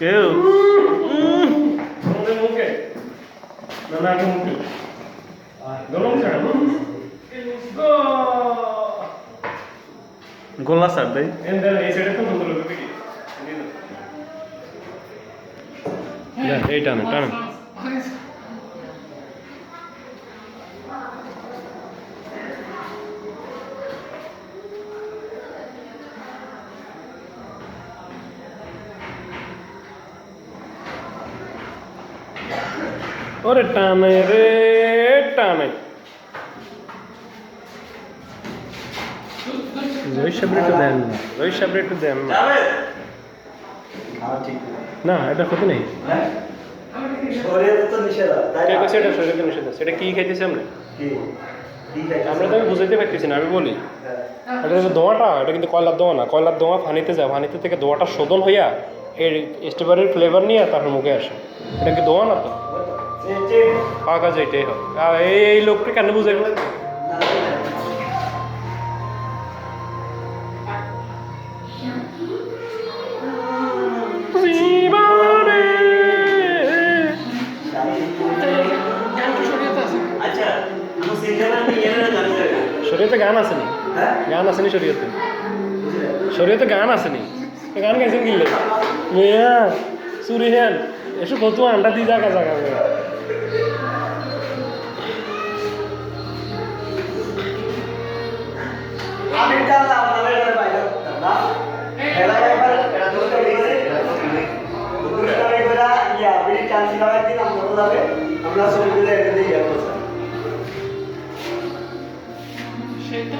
কেউ? মুখে না মুখে গরম ছাড়া গোল্লা স্যার দেয় এই টানে ওরে টানে রে টানে রোহিত একটু দেন না রোহিত একটু দেন না না এটা ক্ষতি নেই। তাই কে খাইতেছে আমরা? আমরা তো আমি বুঝাইতে পারতেছি না আমি বলি। হ্যাঁ। এটা যে দোয়াটা এটা কিন্তু কয়লার দোয়া না। কয়লার দোয়া ফানিতে যায় ফানিতে থেকে দোয়াটা শোধন হইয়া এই স্ট্রবেরির ফ্লেভার নিয়ে তারপর মুখে আসে। এটা কি দোয়া না তো? এই যে, এটাই আর এই লোকটা কেন না, না, আচ্ছা শরীয়তে গান আসেনি হ্যাঁ? গান আসেনি শরীয়তে? বুঝলে? শরীয়তে গান আসেনি গান গাইছেন কিনলে মিয়া সুরি হেন এসব কত আন্ডা দিয়ে জায়গা জায়গা কান্দি লাগাই দিন আমরা যাবে আমরা সব মিলে এটা দিয়ে ইয়ে করছি। সেটা